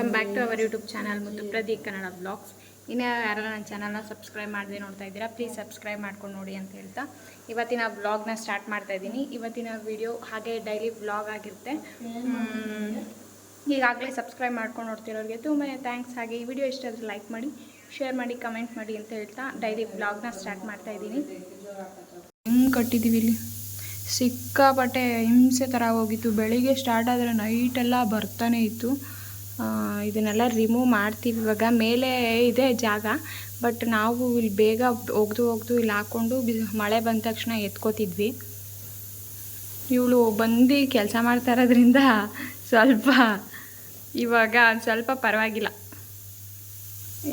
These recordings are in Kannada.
Welcome back to our YouTube channel ಮತ್ತು ಪ್ರದೀಪ್ ಕನ್ನಡ ಬ್ಲಾಗ್ಸ್ ಇನ್ನು ಯಾರು ನನ್ನ ಚಾನಲ್ನ ಸಬ್ಸ್ಕ್ರೈಬ್ ಮಾಡಿದೆ ನೋಡ್ತಾ ಇದ್ದೀರಾ ಪ್ಲೀಸ್ ಸಬ್ಸ್ಕ್ರೈಬ್ ಮಾಡ್ಕೊಂಡು ನೋಡಿ ಅಂತ ಹೇಳ್ತಾ. ಇವತ್ತಿನ ಬ್ಲಾಗ್ನ ಸ್ಟಾರ್ಟ್ ಮಾಡ್ತಾ ಇದ್ದೀನಿ. ಇವತ್ತಿನ ವಿಡಿಯೋ ಹಾಗೆ ಡೈಲಿ ಬ್ಲಾಗ್ ಆಗಿರುತ್ತೆ. ಈಗಾಗಲೇ ಸಬ್ಸ್ಕ್ರೈಬ್ ಮಾಡ್ಕೊಂಡು ನೋಡ್ತಿರೋರಿಗೆ ತುಂಬಾ ಥ್ಯಾಂಕ್ಸ್ ಹಾಗೆ ಈ ವಿಡಿಯೋ ಇಷ್ಟ ಲೈಕ್ ಮಾಡಿ ಶೇರ್ ಮಾಡಿ ಕಮೆಂಟ್ ಮಾಡಿ ಅಂತ ಹೇಳ್ತಾ ಡೈಲಿ ಬ್ಲಾಗ್ನ ಸ್ಟಾರ್ಟ್ ಮಾಡ್ತಾ ಇದ್ದೀನಿ. ಹೆಂಗೆ ಕಟ್ಟಿದ್ದೀವಿ ಇಲ್ಲಿ? ಸಿಕ್ಕಾಪಟ್ಟೆ ಹಿಂಸೆ ಥರ ಹೋಗಿತ್ತು. ಬೆಳಿಗ್ಗೆ ಸ್ಟಾರ್ಟ್ ಆದರೆ ನೈಟೆಲ್ಲ ಬರ್ತಾನೆ ಇತ್ತು. ಇದನ್ನೆಲ್ಲ ರಿಮೂವ್ ಮಾಡ್ತೀವಿ. ಇವಾಗ ಮೇಲೆ ಇದೆ ಜಾಗ ಬಟ್ ನಾವು ಇಲ್ಲಿ ಬೇಗ ಒಗೆದು ಒಗೆದು ಇಲ್ಲಿ ಹಾಕ್ಕೊಂಡು ಮಳೆ ಬಂದ ತಕ್ಷಣ ಎತ್ಕೋತಿದ್ವಿ. ಇವಳು ಬಂದು ಕೆಲಸ ಮಾಡ್ತಾ ಇರೋದ್ರಿಂದ ಸ್ವಲ್ಪ ಇವಾಗ ಸ್ವಲ್ಪ ಪರವಾಗಿಲ್ಲ.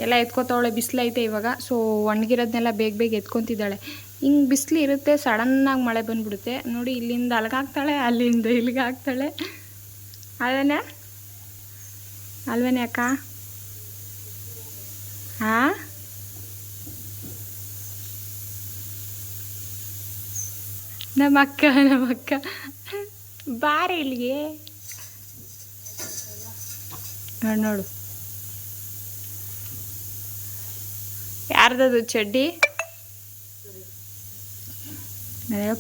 ಎಲ್ಲ ಎತ್ಕೋತಾವಳೆ ಬಿಸಿಲೈತೆ ಇವಾಗ ಸೊ ಒಣಗಿರೋದನ್ನೆಲ್ಲ ಬೇಗ ಬೇಗ ಎತ್ಕೊತಿದ್ದಾಳೆ. ಹಿಂಗೆ ಬಿಸಿಲು ಇರುತ್ತೆ ಸಡನ್ನಾಗಿ ಮಳೆ ಬಂದ್ಬಿಡುತ್ತೆ. ನೋಡಿ, ಇಲ್ಲಿಂದ ಅಲ್ಗಾಗ್ತಾಳೆ ಅಲ್ಲಿಂದ ಇಲ್ಲಿಗೆ ಹಾಕ್ತಾಳೆ. ಅಲ್ವೇನೆ ಅಲ್ವೇನೆ ಅಕ್ಕ? ಹಾ ನಮ್ಮ ಅಕ್ಕ ನಮ್ಮ ಅಕ್ಕ. ಬಾರೆ ಇಲ್ಲಿಗೆ. ನೋಡು ಯಾರ್ದದು ಚಡ್ಡಿ?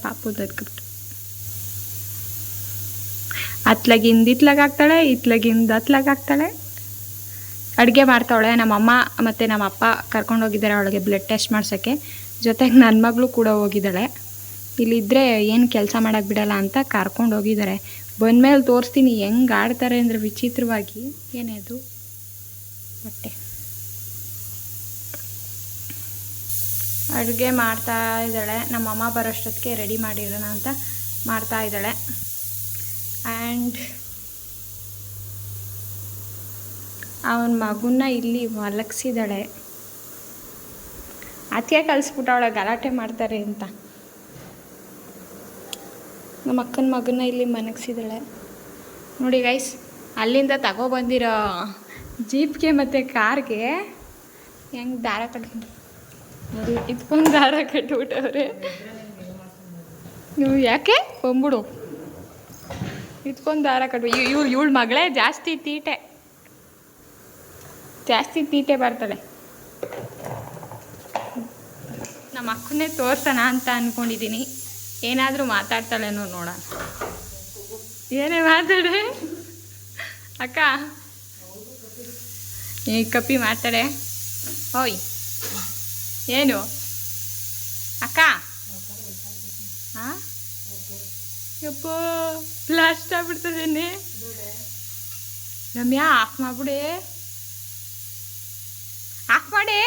ಪಾಪು ದದ್ಕಿಬಿಟ್ಟು ಅತ್ಲಗಿಂದ ಇತ್ಲಾಗ ಹಾಕ್ತಾಳೆ ಇತ್ಲಗಿಂದ ಅತ್ಲಾಗ ಹಾಕ್ತಾಳೆ ಅಡುಗೆ ಮಾಡ್ತಾವಳೆ, ನಮ್ಮಮ್ಮ ಮತ್ತು ನಮ್ಮ ಅಪ್ಪ ಕರ್ಕೊಂಡು ಹೋಗಿದ್ದಾರೆ ಅವಳಿಗೆ ಬ್ಲಡ್ ಟೆಸ್ಟ್ ಮಾಡ್ಸೋಕ್ಕೆ ಜೊತೆಗೆ ನನ್ನ ಮಗಳು ಕೂಡ ಹೋಗಿದ್ದಾಳೆ. ಇಲ್ಲಿದ್ದರೆ ಏನು ಕೆಲಸ ಮಾಡೋಕ್ಕೆ ಬಿಡಲ್ಲ ಅಂತ ಕರ್ಕೊಂಡು ಹೋಗಿದ್ದಾರೆ ಬಂದಮೇಲೆ ತೋರಿಸ್ತೀನಿ, ಹೆಂಗೆ ಆಡ್ತಾರೆ ಅಂದರೆ ವಿಚಿತ್ರವಾಗಿ. ಏನೇ ಅದು? ಬಟ್ಟೆ ಅಡುಗೆ ಮಾಡ್ತಾ ಇದ್ದಾಳೆ. ನಮ್ಮಮ್ಮ ಬರೋಷ್ಟೊತ್ತಿಗೆ ರೆಡಿ ಮಾಡಿರೋಣ ಅಂತ ಮಾಡ್ತಾ ಇದ್ದಾಳೆ. ಆ್ಯಂಡ್ ಅವನ ಮಗುನ ಇಲ್ಲಿ ಮಲಗಿಸಿದಾಳೆ. ಅದಕ್ಕೆ ಅವಳ ಗಲಾಟೆ ಮಾಡ್ತಾರೆ ಅಂತ. ನಮ್ಮ ಅಕ್ಕನ ಮಗನ ಇಲ್ಲಿ ಮನಗಿಸಿದಾಳೆ ನೋಡಿ ಗೈಸ್ ಅಲ್ಲಿಂದ ತಗೊಬಂದಿರೋ ಜೀಪ್ಗೆ ಮತ್ತು ಕಾರ್ಗೆ ಹೆಂಗೆ ದಾರ ನೋಡಿ, ಇದ್ಕೊಂಡು ದಾರ ಕಟ್ಬಿಟ್ಟವ್ರೆ. ನೀವು ಯಾಕೆ ಬಂದ್ಬಿಡು ಇದ್ಕೊಂಡು ದಾರ ಕಟ್ಬಿ ಇವ್ಳು ಇವಳ ಮಗಳೇ ಜಾಸ್ತಿ ತೀಟೆ. ಜಾಸ್ತಿ ತೀಟೆ ಬರ್ತಾಳೆ ನಮ್ಮ ಅಕ್ಕನೇ ತೋರ್ಸೋಣ ಅಂತ ಅಂದ್ಕೊಂಡಿದ್ದೀನಿ ಏನಾದರೂ ಮಾತಾಡ್ತಾಳೇನೋ ನೋಡೋಣ. ಏನೇ ಮಾತಾಡೆ ಅಕ್ಕ. ಈ ಕಪ್ಪಿ ಮಾತಾಡೆ. ಓಯ್. ಏನು? ಅಕ್ಕ ಹಾಂ ಯಪ್ಪ ಬ್ಲಾಸ್ಟ್ ಆಗ್ಬಿಡ್ತದೇನೆ ರಮ್ಯಾ ಆಫ್ ಮಾಡ್ಬಿಡಿ. ಆಫ್ ಮಾಡಿ.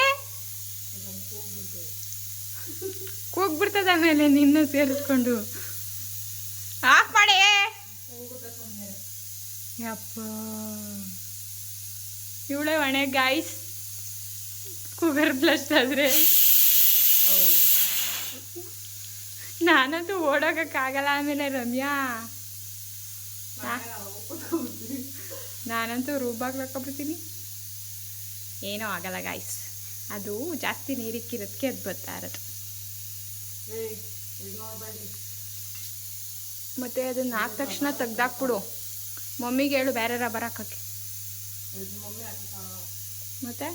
ಕೂಗ್ಬಿಡ್ತದ ಆಮೇಲೆ ನಿನ್ನ ಸೇರಿಸ್ಕೊಂಡು. ಆಫ್ ಮಾಡಿ. ಯಪ್ಪ ಇವಳೆ ಒಣೆ ಗಾಯ್ಸ್ ಕೂಗರ್ ಬ್ಲಸ್ಟ್ ಆದ್ರೆ. ನಾನಂತೂ ಓಡೋಗಕ್ಕಾಗಲ್ಲ. ಆಮೇಲೆ ರಮ್ಯಾ. ನಾನಂತೂ ರೂಬಾಗ್ಲಕ್ಕೊಬಿಡ್ತೀನಿ ಏನೂ ಆಗಲ್ಲ ಗಾಯ್ಸ್ ಅದು ಜಾಸ್ತಿ ನೀರಿಕ್ಕಿರೋದಕ್ಕೆ ಅದು ಬರ್ತಾ ಇರೋದು. ಮತ್ತೆ ಅದನ್ನ ಆದ ತಕ್ಷಣ ತೆಗ್ದಾಕ್ಬಿಡು. ಮಮ್ಮಿಗೆ ಹೇಳು ಬೇರೆ ಬರಾಕಕ್ಕೆ ಮತ್ತೆ?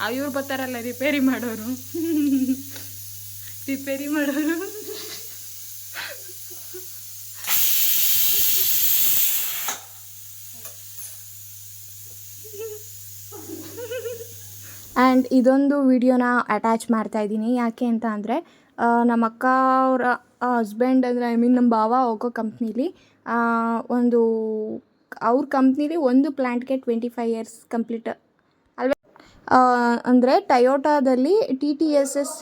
ಅವ್ರು ಬರ್ತಾರಲ್ಲ ರಿಪೇರಿ ಮಾಡೋರು. ರಿಪೇರಿ ಮಾಡೋರು. ಆ್ಯಂಡ್ ಇದೊಂದು ವಿಡಿಯೋನ ಅಟ್ಯಾಚ್ ಮಾಡ್ತಾ ಇದ್ದೀನಿ. ಯಾಕೆ ಅಂತ ಅಂದರೆ ನಮ್ಮ ಅಕ್ಕ ಅವರ ಹಸ್ಬೆಂಡ್ ಅಂದರೆ ಐ ಮೀನ್ ನಮ್ಮ ಭಾವ ಹೋಗೋ ಕಂಪ್ನೀಲಿ ಒಂದು, ಅವ್ರ ಕಂಪ್ನೀಲಿ ಒಂದು ಪ್ಲ್ಯಾಂಟ್ಗೆ ಟ್ವೆಂಟಿ ಫೈವ್ ಇಯರ್ಸ್ ಕಂಪ್ಲೀಟ್ ಅಲ್ವೇ? ಅಂದರೆ ಟಯೋಟಾದಲ್ಲಿ T T S S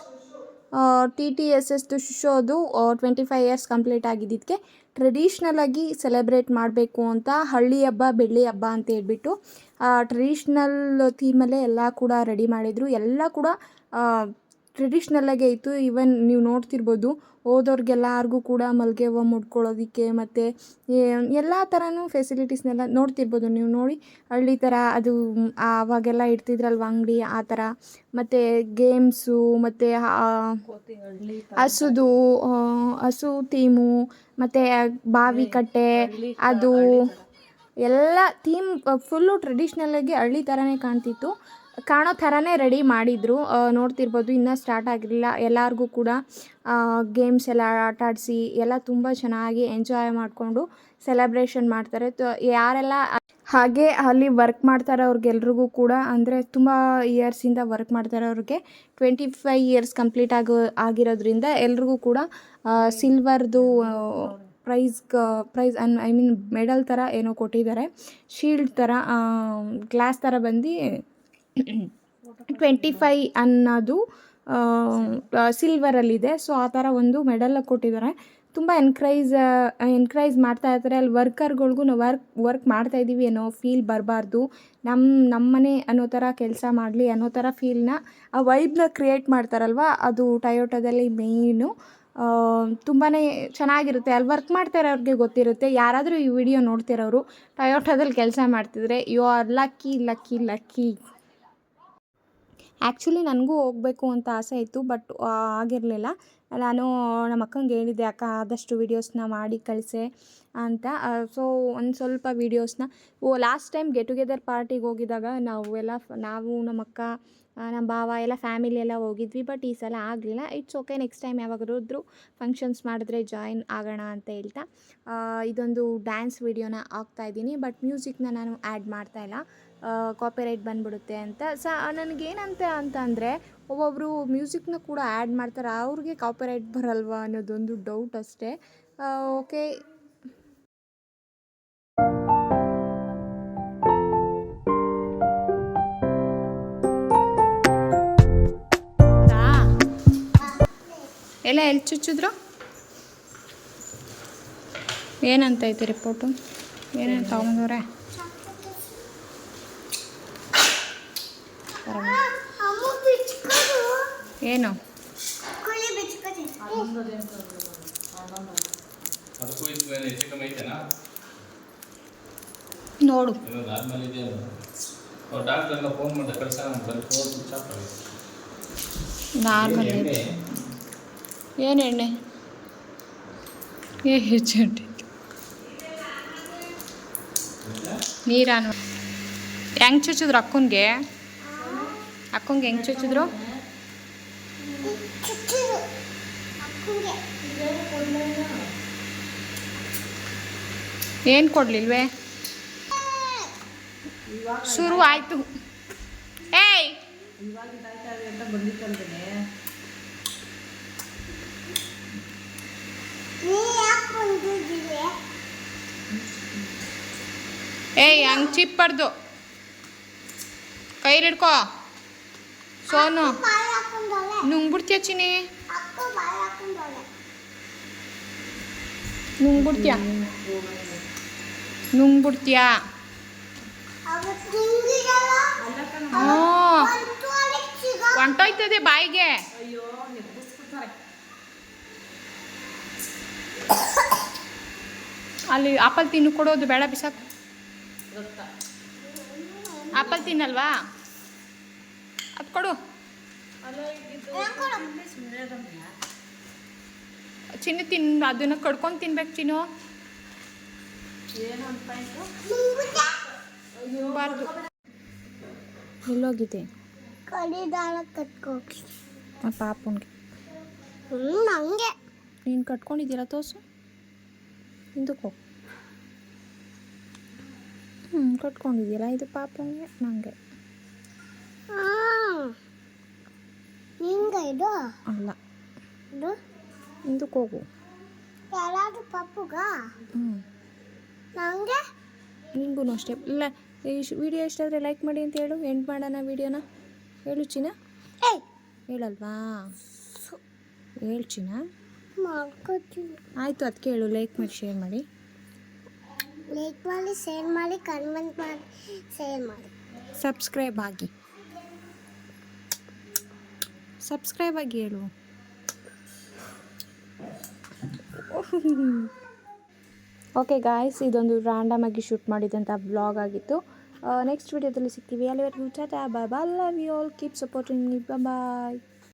T T S ಎಸ್ದು ಶೋದು ಟ್ವೆಂಟಿ ಫೈವ್ ಇಯರ್ಸ್ ಕಂಪ್ಲೀಟ್ ಆಗಿದ್ದಕ್ಕೆ ಟ್ರೆಡಿಷ್ನಲ್ ಆಗಿ ಸೆಲೆಬ್ರೇಟ್ ಮಾಡಬೇಕು ಅಂತ ಹಳ್ಳಿ ಹಬ್ಬ, ಬೆಳ್ಳಿ ಹಬ್ಬ ಅಂತ ಹೇಳ್ಬಿಟ್ಟು ಟ್ರೆಡಿಷ್ನಲ್ ಥೀಮಲ್ಲೇ ಎಲ್ಲ ಕೂಡ ರೆಡಿ ಮಾಡಿದರು. ಎಲ್ಲ ಕೂಡ ಟ್ರೆಡಿಷ್ನಲ್ಲಾಗೇ ಇತ್ತು. ಈವನ್ ನೀವು ನೋಡ್ತಿರ್ಬೋದು ಹೋದವ್ರಿಗೆಲ್ಲರಿಗೂ ಕೂಡ ಮಲ್ಲಿಗೆ ಹೂವು ಮುಡ್ಕೊಳ್ಳೋದಕ್ಕೆ ಮತ್ತು ಎಲ್ಲ ಥರನೂ ಫೆಸಿಲಿಟೀಸ್ನೆಲ್ಲ ನೋಡ್ತಿರ್ಬೋದು. ನೀವು ನೋಡಿ ಹಳ್ಳಿ ಥರ ಅದು ಆವಾಗೆಲ್ಲ ಇಡ್ತಿದ್ರಲ್ವ ಅಂಗಡಿ ಆ ಥರ ಮತ್ತು ಗೇಮ್ಸು ಮತ್ತು ಹಸುದು ಹಸು ಥೀಮು ಮತ್ತು ಬಾವಿ ಕಟ್ಟೆ ಅದು ಎಲ್ಲ ಥೀಮ್ ಫುಲ್ಲು ಟ್ರೆಡಿಷ್ನಲಾಗಿ ಹಳ್ಳಿ ಥರನೇ ಕಾಣ್ತಿತ್ತು. ಕಾಣೋ ಥರನೇ ರೆಡಿ ಮಾಡಿದರು. ನೋಡ್ತಿರ್ಬೋದು ಇನ್ನೂ ಸ್ಟಾರ್ಟ್ ಆಗಿರಲಿಲ್ಲ. ಎಲ್ಲರಿಗೂ ಕೂಡ ಗೇಮ್ಸ್ ಎಲ್ಲ ಆಟ ಆಡಿಸಿ, ಎಲ್ಲ ತುಂಬ ಚೆನ್ನಾಗಿ ಎಂಜಾಯ್ ಮಾಡಿಕೊಂಡು ಸೆಲೆಬ್ರೇಷನ್ ಮಾಡ್ತಾರೆ. ಯಾರೆಲ್ಲ ಹಾಗೆ ಅಲ್ಲಿ ವರ್ಕ್ ಮಾಡ್ತಾರೆ ಅವ್ರಿಗೆಲ್ರಿಗೂ ಕೂಡ, ಅಂದರೆ ತುಂಬ ಇಯರ್ಸಿಂದ ವರ್ಕ್ ಮಾಡ್ತಾರೆ ಅವ್ರಿಗೆ ಟ್ವೆಂಟಿ ಫೈವ್ ಇಯರ್ಸ್ ಕಂಪ್ಲೀಟ್ ಆಗೋ, ಆಗಿರೋದ್ರಿಂದ ಎಲ್ರಿಗೂ ಕೂಡ ಸಿಲ್ವರ್ದು prize prize an, I mean medal ಥರ ಏನೋ ಕೊಟ್ಟಿದ್ದಾರೆ. ಶೀಲ್ಡ್ ಥರ ಗ್ಲಾಸ್ ಥರ ಬಂದು ಟ್ವೆಂಟಿ ಫೈ ಅನ್ನೋದು ಸಿಲ್ವರಲ್ಲಿದೆ ಸೊ ಆ ಥರ ಒಂದು ಮೆಡಲ್ ಕೊಟ್ಟಿದ್ದಾರೆ. ತುಂಬ ಎನ್ಕರೈಸ್ ಎನ್ಕರೈಸ್ ಮಾಡ್ತಾ ಇರ್ತಾರೆ ಅಲ್ಲಿ ವರ್ಕರ್ಗಳಿಗೂ ನಾವು ವರ್ಕ್ ವರ್ಕ್ ಮಾಡ್ತಾ ಇದ್ದೀವಿ ಅನ್ನೋ ಫೀಲ್ ಬರಬಾರ್ದು. ನಮ್ಮ ನಮ್ಮನೆ ಅನ್ನೋ ಥರ ಕೆಲಸ ಮಾಡಲಿ ಅನ್ನೋ ಥರ ಫೀಲ್ನ ಆ ವೈಬ್ನ ಕ್ರಿಯೇಟ್ ಮಾಡ್ತಾರಲ್ವ? ಅದು ಟಯೋಟೋದಲ್ಲಿ ಮೇಯ್ನು ತುಂಬಾ ಚೆನ್ನಾಗಿರುತ್ತೆ. ಅಲ್ಲಿ ವರ್ಕ್ ಮಾಡ್ತಾರೆ ಅವ್ರಿಗೆ ಗೊತ್ತಿರುತ್ತೆ. ಯಾರಾದರೂ ಈ ವಿಡಿಯೋ ನೋಡ್ತಿರೋರು ಟಯೋಟೋದಲ್ಲಿ ಕೆಲಸ ಮಾಡ್ತಿದ್ರೆ you are lucky lucky lucky actually ನನಗೂ ಹೋಗಬೇಕು ಅಂತ ಆಸೆ ಇತ್ತು ಬಟ್ ಆಗಿರಲಿಲ್ಲ. ನಾನು ನಮ್ಮ ಅಕ್ಕಂಗೆ ಹೇಳಿದ್ದೆ, ಅಕ್ಕ, ಆದಷ್ಟು ವೀಡಿಯೋಸ್ನ ಮಾಡಿ, ಕಳಿಸೆ, ಅಂತ. ಸೊ ಒಂದು ಸ್ವಲ್ಪ ವೀಡಿಯೋಸ್ನ oh last time get together ಪಾರ್ಟಿಗೆ ಹೋಗಿದ್ದಾಗ ನಾವು ಎಲ್ಲ ನಾವು ನಮ್ಮ ಅಕ್ಕ ನಮ್ಮ ಭಾವ ಎಲ್ಲ ಫ್ಯಾಮಿಲಿ ಎಲ್ಲ ಹೋಗಿದ್ವಿ ಬಟ್ ಈ ಸಲ ಆಗಲಿಲ್ಲ. ಇಟ್ಸ್ ಓಕೆ ನೆಕ್ಸ್ಟ್ ಟೈಮ್ ಯಾವಾಗಾದ್ರೂ ಫಂಕ್ಷನ್ಸ್ ಮಾಡಿದ್ರೆ ಜಾಯಿನ್ ಆಗೋಣ ಅಂತ ಹೇಳ್ತಾ ಇದೊಂದು ಡ್ಯಾನ್ಸ್ ವೀಡಿಯೋನ ಹಾಕ್ತಾ ಇದ್ದೀನಿ ಬಟ್ ಮ್ಯೂಸಿಕ್ನ ನಾನು ಆ್ಯಡ್ ಮಾಡ್ತಾ ಇಲ್ಲ. ಕಾಪಿರೈಟ್ ಬಂದ್ಬಿಡುತ್ತೆ ಅಂತ. ಸ ನನಗೇನಂತ ಅಂತ ಅಂದರೆ ಒಬ್ಬೊಬ್ಬರು ಮ್ಯೂಸಿಕ್ನ ಕೂಡ ಆ್ಯಡ್ ಮಾಡ್ತಾರೆ, ಅವ್ರಿಗೆ ಕಾಪಿರೈಟ್ ಬರಲ್ವಾ ಅನ್ನೋದೊಂದು ಡೌಟ್ ಅಷ್ಟೇ. ಓಕೆ ಎಲ್ಲ ಎಲ್ಲಿ ಚುಚ್ಚಿದ್ರು? ಏನಂತ ಐತೆ ರಿಪೋರ್ಟು ಏನೇನು ತಗೊಂಡವ್ರೆ ಏನು? ನೋಡು. ನಾರ್ಮಲ್ ಇದೆ ಏನ್ ಎಣ್ಣೆ? ಏ, ಹೆಚ್ಚು ನೀರಾನು. ಹೆಂಗೆ ಚುಚ್ಚಿದ್ರು ಅಕ್ಕನಿಗೆ? ಅಕ್ಕಂಗೆ ಹೆಂಗೆ ಚುಚ್ಚಿದ್ರು? ಏನು ಕೊಡ್ಲಿಲ್ವೇ? ಶುರು ಆಯಿತು ಏಯ್! ಏಯ್ ಹಂಗೆ ಚಿಪ್ಪಡ್ದು. ಕೈ ಹಿಡ್ಕೋ ಸೋನು. ನುಂಗ್ಬಿಡ್ತೀಯ ಚಿನಿ ನುಂಗ್ಬಿಡ್ತೀಯ? ನುಂಗ್ಬಿಡ್ತೀಯ? ಹೊಂಟೋಯ್ತದೆ ಬಾಯಿಗೆ. ಅಲ್ಲಿ ಆಪಲ್ ತಿನ್ನು ಕೊಡೋದು ಬೇಡ ಬಿಸಾಕು. ಆಪಲ್ ತಿನ್ನಲ್ವಾ? ಅದು ಕೊಡು. ಚಿನ್ನ ತಿನ್ ಅದನ್ನ ಕಡ್ಕೊಂಡು ತಿನ್ಬೇಕು ಚಿನ್ನು. ಬಾರ್ದು. ಎಲ್ಲೋಗಿದೆ? ಕಡಿದಾಳ ಕಟ್ಕೋ. ಪಾಪುನ್ಗೆ. ಹ್ಞೂ ನಂಗೆ ನೀನು ಕಟ್ಕೊಂಡಿದ್ದೀರ ತೋಸು ಹಿಂದಕ್ಕೆ ಹೋಗು ಹ್ಞೂ ಕಟ್ಕೊಂಡಿದ್ದೀರಾ ಇದು ಪಾಪಂಗೆ ನನಗೆ ಇದು? ಅಲ್ಲ. ಇದು? ಹಿಂದಕ್ಕೆ ಹೋಗು. ಯಾರಾದರೂ ಪಪ್ಪುಗ? ಹ್ಞೂ. ನನಗೆ ನಿಂಗೂ ಅಷ್ಟೇ. ಇಲ್ಲ ಈ ವಿಡಿಯೋ ಇಷ್ಟಾದರೆ ಲೈಕ್ ಮಾಡಿ ಅಂತ ಹೇಳು. ಎಂಡ್ ಮಾಡೋಣ ವಿಡಿಯೋನ. ಹೇಳು ಚಿನ್ನ. ಹೇಳಲ್ವಾ? ಹೇಳು ಚಿನ್ನ. ಮಾಡ್ಕೊತೀನಿ ಆಯಿತು ಅದಕ್ಕೆ ಹೇಳು ಲೈಕ್ ಮಾಡಿ ಶೇರ್ ಮಾಡಿ. ಲೈಕ್ ಮಾಡಿ ಶೇರ್ ಮಾಡಿ ಕಮೆಂಟ್ ಮಾಡಿ ಶೇರ್ ಮಾಡಿ. ಸಬ್ಸ್ಕ್ರೈಬ್ ಆಗಿ. ಸಬ್ಸ್ಕ್ರೈಬ್ ಆಗಿ ಹೇಳು. ಓಕೆ ಗಾಯ್ಸ್ ಇದೊಂದು ರ್ಯಾಂಡಮ್ ಆಗಿ ಶೂಟ್ ಮಾಡಿದಂಥ ಬ್ಲಾಗ್ ಆಗಿತ್ತು. ನೆಕ್ಸ್ಟ್ ವಿಡಿಯೋದಲ್ಲಿ ಸಿಗ್ತೀವಿ. ಅಲ್ಲಿವರೆಗೂ tata bye bye love you all keep supporting bye